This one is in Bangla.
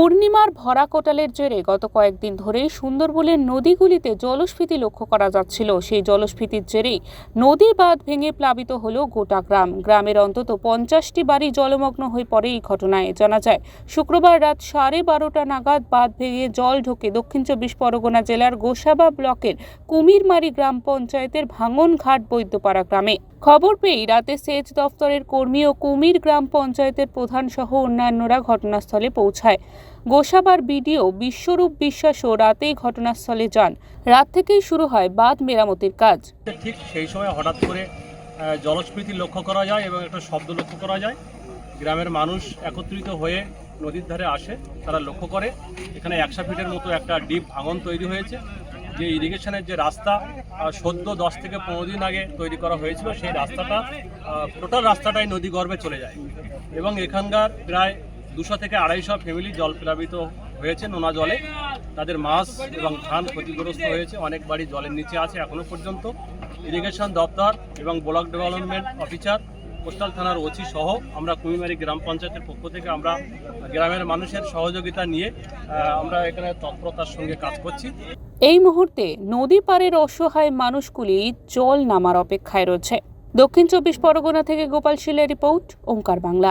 পূর্ণিমার ভরা কোটালের জেরে গত কয়েকদিন ধরেই সুন্দরবনের নদীগুলিতে জলস্ফীতি লক্ষ্য করা যাচ্ছিল। সেই জলস্ফীতির জেরেই নদী বাঁধ ভেঙে প্লাবিত হলো গোটা গ্রাম। গ্রামের অন্তত পঞ্চাশটি বাড়ি জলমগ্ন হয়ে পড়ে এই ঘটনায়। জানা যায়, শুক্রবার রাত সাড়ে বারোটা নাগাদ বাঁধ ভেঙে জল ঢোকে দক্ষিণ চব্বিশ পরগনা জেলার গোসাবা ব্লকের কুমিরমারি গ্রাম পঞ্চায়েতের ভাঙনঘাট বৈদ্যপাড়া গ্রামে। খবর পেয়ে রাতে সেচ দফতরের কর্মী ও কুমির গ্রাম পঞ্চায়েতের প্রধান সহ অন্যান্যরা ঘটনাস্থলে পৌঁছায়। গোসাবার বিডিও বিশ্বরূপ বিশ্বাস ও রাতেই ঘটনাস্থলে যান। রাত থেকেই শুরু হয় বাঁধ মেরামতির কাজ। ঠিক সেই সময় হঠাৎ করে জলস্ফীতি লক্ষ্য করা যায় এবং একটা শব্দ লক্ষ্য করা যায়। গ্রামের মানুষ একত্রিত হয়ে নদীর ধারে আসে, তারা লক্ষ্য করে। এখানে একশো ফিটের মতো একটা ডিপ ভাঙন তৈরি হয়েছে, যে ইরিগেশনের যে রাস্তা সদ্য দশ থেকে পনেরো দিন আগে তৈরি করা হয়েছিল, সেই রাস্তাটা টোটাল রাস্তাটাই নদী গর্ভে চলে যায়। এবং এখানকার প্রায় দুশো থেকে আড়াইশো ফ্যামিলি জল প্লাবিত হয়েছে নোনা জলে। তাদের মাছ এবং ধান ক্ষতিগ্রস্ত হয়েছে। অনেক বাড়ি জলের নিচে আছে এখনও পর্যন্ত। ইরিগেশন দপ্তর এবং ব্লক ডেভেলপমেন্ট অফিসার, কোস্টাল থানার ওসি সহ আমরা কুমিমারি গ্রাম পঞ্চায়েতের পক্ষ থেকে আমরা গ্রামের মানুষের সহযোগিতা নিয়ে আমরা এখানে তৎপরতার সঙ্গে কাজ করছি। এই মুহূর্তে নদী পাড়ের অসহায় মানুষগুলি জল নামার অপেক্ষায় রয়েছে। দক্ষিণ চব্বিশ পরগনা থেকে গোপাল শিলের রিপোর্ট, ওঙ্কার বাংলা।